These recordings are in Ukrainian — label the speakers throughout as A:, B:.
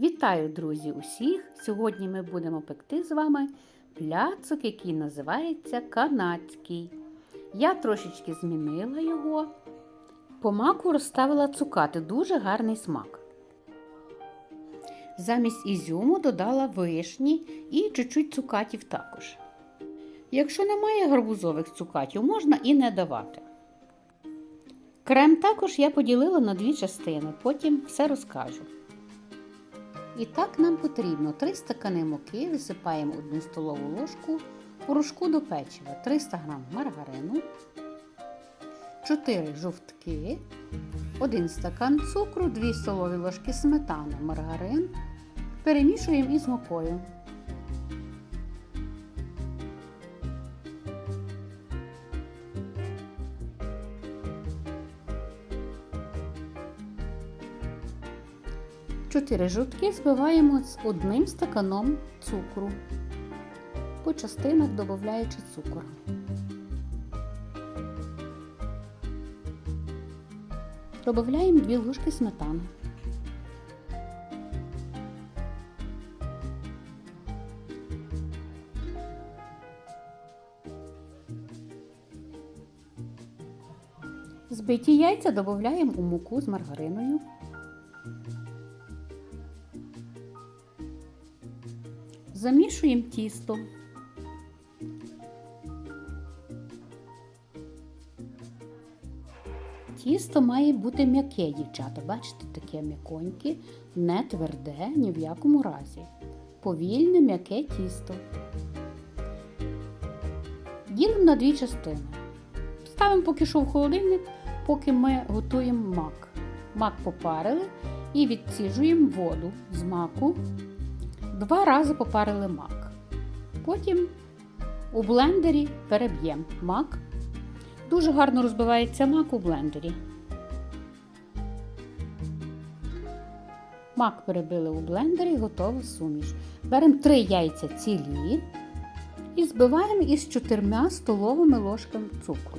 A: Вітаю, друзі, усіх! Сьогодні ми будемо пекти з вами пляцок, який називається канадський. Я трошечки змінила його. По маку розставила цукати, дуже гарний смак. Замість ізюму додала вишні і чуть-чуть цукатів також. Якщо немає гарбузових цукатів, можна і не давати. Крем також я поділила на дві частини, потім все розкажу. І так нам потрібно 3 стакани муки, висипаємо 1 столову ложку порошку до печива, 300 г маргарину, 4 жовтки, 1 стакан цукру, 2 столові ложки сметани, маргарин. Перемішуємо із мукою. Чотири жовтки збиваємо з одним стаканом цукру, по частинах додаючи цукор. Додаємо 2 ложки сметани. Збиті яйця додаємо у муку з маргариною. Замішуємо тісто. Тісто має бути м'яке, дівчата. Бачите, таке м'яконьке, не тверде, ні в якому разі. Повільне м'яке тісто. Ділимо на дві частини. Ставимо поки що в холодильник, поки ми готуємо мак. Мак попарили і відсіжуємо воду з маку. Два рази попарили мак. Потім у блендері переб'ємо мак. Дуже гарно розбивається мак у блендері. Мак перебили у блендері, готова суміш. Беремо 3 яйця цілі і збиваємо із 4 столовими ложками цукру.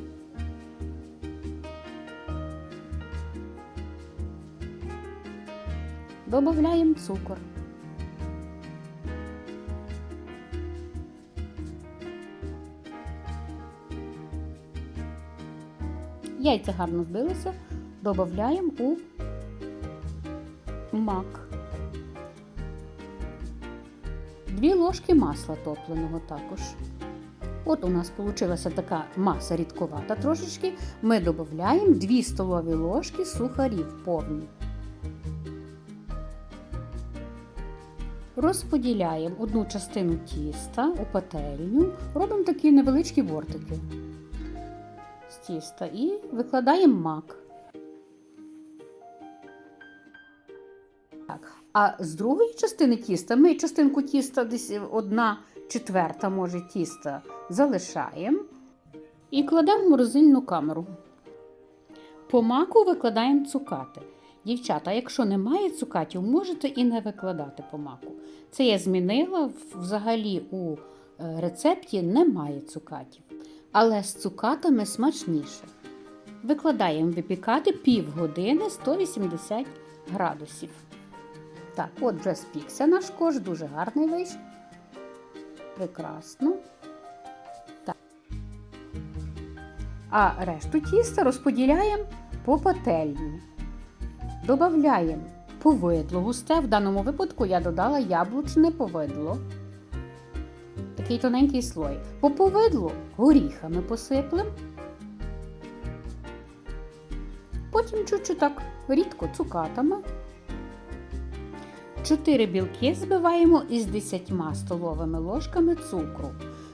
A: Добавляємо цукор. Яйця гарно збилися, додаємо у мак. Дві ложки масла топленого також. От у нас вийшла така маса рідковата трошечки. Ми додаємо 2 столові ложки сухарів повні. Розподіляємо одну частину тіста у пательню, робимо такі невеличкі бортики тіста і викладаємо мак. Так. А з другої частини тіста ми частинку тіста, десь одна четверта, може, тіста залишаємо і кладемо в морозильну камеру. По маку викладаємо цукати. Дівчата, якщо немає цукатів, можете і не викладати по маку. Це я змінила взагалі у рецепті немає цукатів. Але з цукатами смачніше. Викладаємо випікати півгодини 180 градусів. Так, от вже спікся наш кош, дуже гарний вийшов. Прекрасно. Так. А решту тіста розподіляємо по пательні. Добавляємо повидло густе. В даному випадку я додала яблучне повидло. Такий тоненький слой. По повидлу горіхами посиплемо. Потім чуть-чуть так рідко цукатами. 4 білки збиваємо із 10 столовими ложками цукру.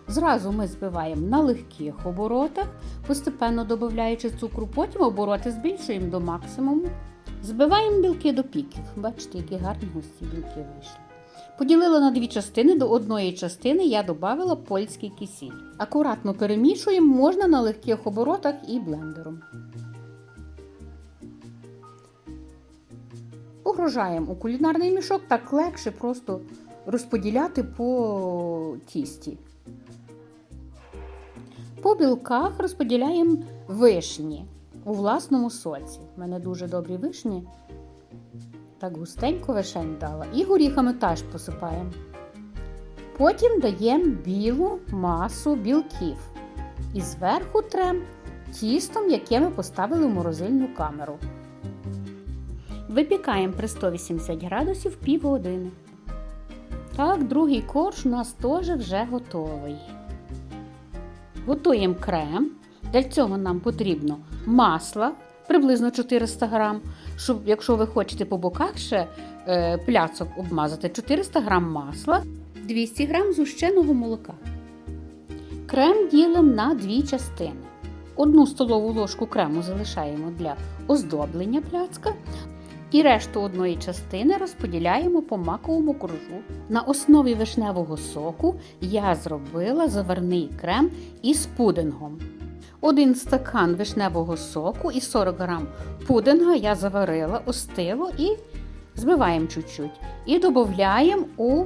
A: Зразу ми збиваємо на легких оборотах, постепенно додаючи цукру, потім обороти збільшуємо до максимуму. Збиваємо білки до піків. Бачите, які гарні густі білки вийшли. Поділила на дві частини, до одної частини я додала польський кисіль. Акуратно перемішуємо, можна на легких оборотах і блендером. Погружаємо у кулінарний мішок, так легше просто розподіляти по тісті. По білках Так густенько вишень дала. І горіхами теж посипаємо. Потім даємо білу масу білків. І зверху трем тістом, яке ми поставили в морозильну камеру. Випікаємо при 180 градусів півгодини. Так, другий корж у нас теж вже готовий. Готуємо крем. Для цього нам потрібно масло приблизно 400 грам. Щоб, якщо ви хочете по боках ще е, пляцок обмазати, 400 грам масла, 200 грам згущеного молока. Крем ділимо на дві частини. Одну столову ложку крему залишаємо для оздоблення пляцка, і решту одної частини розподіляємо по маковому кружу. На основі вишневого соку я зробила заварний крем із пудингом. Один стакан вишневого соку і 40 грам пудинга я заварила, остило і збиваємо чуть-чуть. І додаємо у,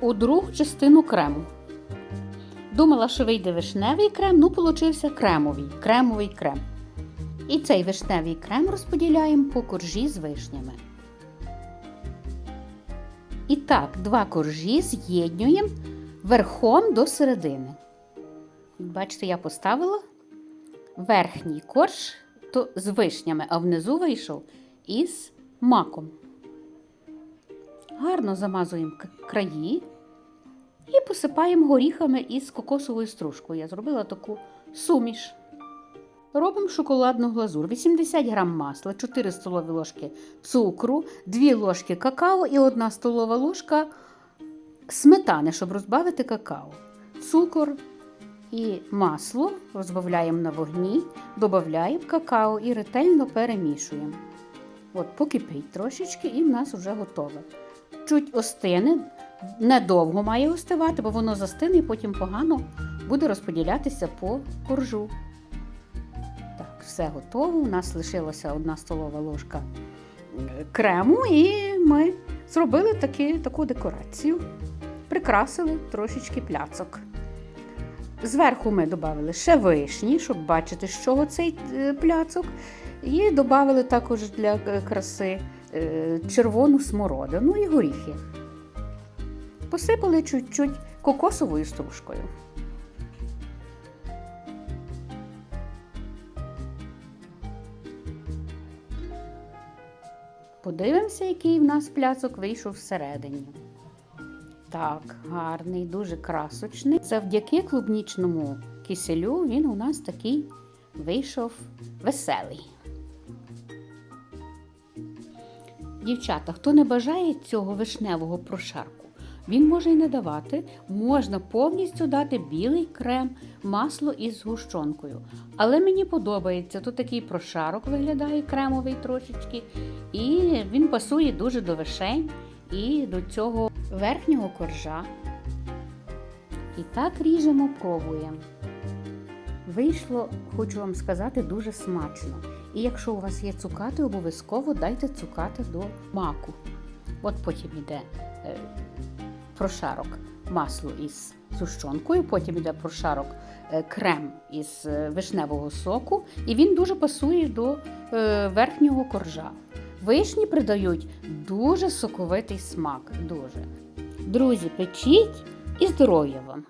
A: у другу частину крему. Думала, що вийде вишневий крем, ну получився кремовий, кремовий крем. І цей вишневий крем розподіляємо по коржі з вишнями. І так, два коржі з'єднуємо верхом до середини. Бачите, я поставила верхній корж то з вишнями, а внизу вийшов із маком. Гарно замазуємо краї і посипаємо горіхами із кокосовою стружкою. Я зробила таку суміш. Робимо шоколадну глазур. 80 грам масла, 4 столові ложки цукру, 2 ложки какао і 1 столова ложка сметани, щоб розбавити какао. Цукор і масло розбавляємо на вогні, додаємо какао і ретельно перемішуємо. От, покипить трошечки і в нас вже готове. Чуть остине, недовго має остивати, бо воно застине і потім погано буде розподілятися по коржу. Так, все готово. У нас лишилася одна столова ложка е, крему, і ми зробили таки, таку декорацію. Прикрасили трошечки пляцок. Зверху ми додали ще вишні, щоб бачити, з чого цей е, пляцок. І додали також для е, краси е, червону смородину і горіхи. Посипали чуть-чуть кокосовою стружкою. Подивимося, який в нас пляцок вийшов всередині. Так, гарний, дуже красочний. Завдяки клубнічному киселю він у нас такий вийшов веселий. Дівчата, хто не бажає цього вишневого прошарку, він може й не давати. Можна повністю дати білий крем, масло із згущенкою. Але мені подобається, тут такий прошарок виглядає кремовий трошечки, і він пасує дуже до вишень і до цього верхнього коржа. І так ріжемо, пробуємо. Вийшло, хочу вам сказати, дуже смачно. І якщо у вас є цукати, обов'язково дайте цукати до маку. От потім йде е, прошарок масло із сущонкою, потім йде прошарок е, крем із е, вишневого соку, і він дуже пасує до е, верхнього коржа. Вишні придають дуже соковитий смак. Дуже. Друзі, печіть і здоров'я вам!